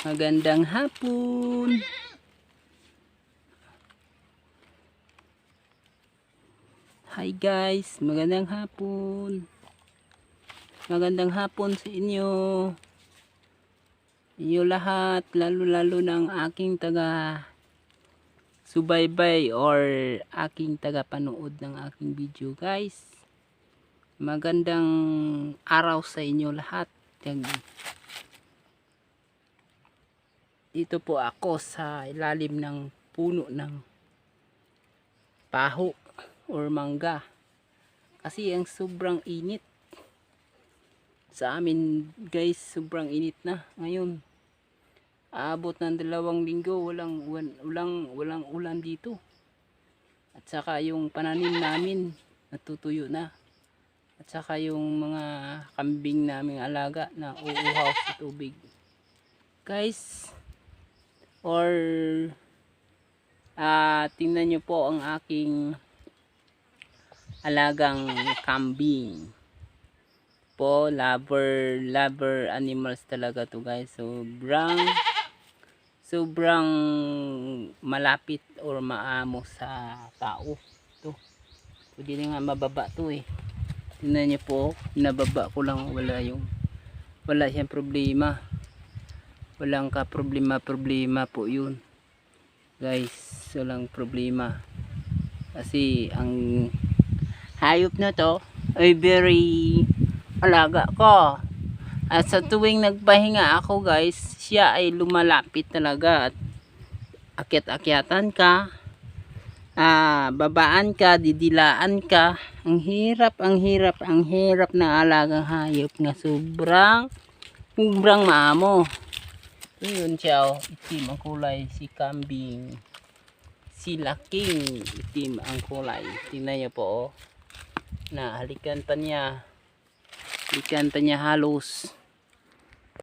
Magandang hapon. Hi guys, magandang hapon. Magandang hapon sa inyo. Inyo lahat, lalo-lalo ng aking taga subaybay or aking taga panood ng aking video guys. Magandang araw sa inyo lahat. Yan. Dito po ako sa ilalim ng puno ng paho or mangga. Kasi ang sobrang init. Sa amin guys, sobrang init na ngayon. Aabot ng dalawang linggo, walang, walang, walang, ulan dito. At saka yung pananim namin, natutuyo na. At saka yung mga kambing naming alaga na uuhaw sa tubig. Guys, or ah tingnan nyo po ang aking alagang kambing. Po lover lover animals talaga to guys. Sobrang sobrang malapit or maamo sa tao to. Pwede nga mababa to eh. Tingnan nyo po nababa ko lang. Wala yung wala siyang problema walang ka problema problema po yun. Guys walang problema. Kasi ang hayop na to ay very alaga ko. At sa tuwing nagpahinga ako guys siya ay lumalapit talaga. At akyat-akyatan ka ah, babaan ka didilaan ka. Ang hirap ang hirap ang hirap na alagang hayop nga sobrang sobrang maamo yun siya itim ang kulay si kambing. Si laking. Itim ang kulay. Tingnan niyo po oh. Na halikan pa niya. Halikan pa niya halos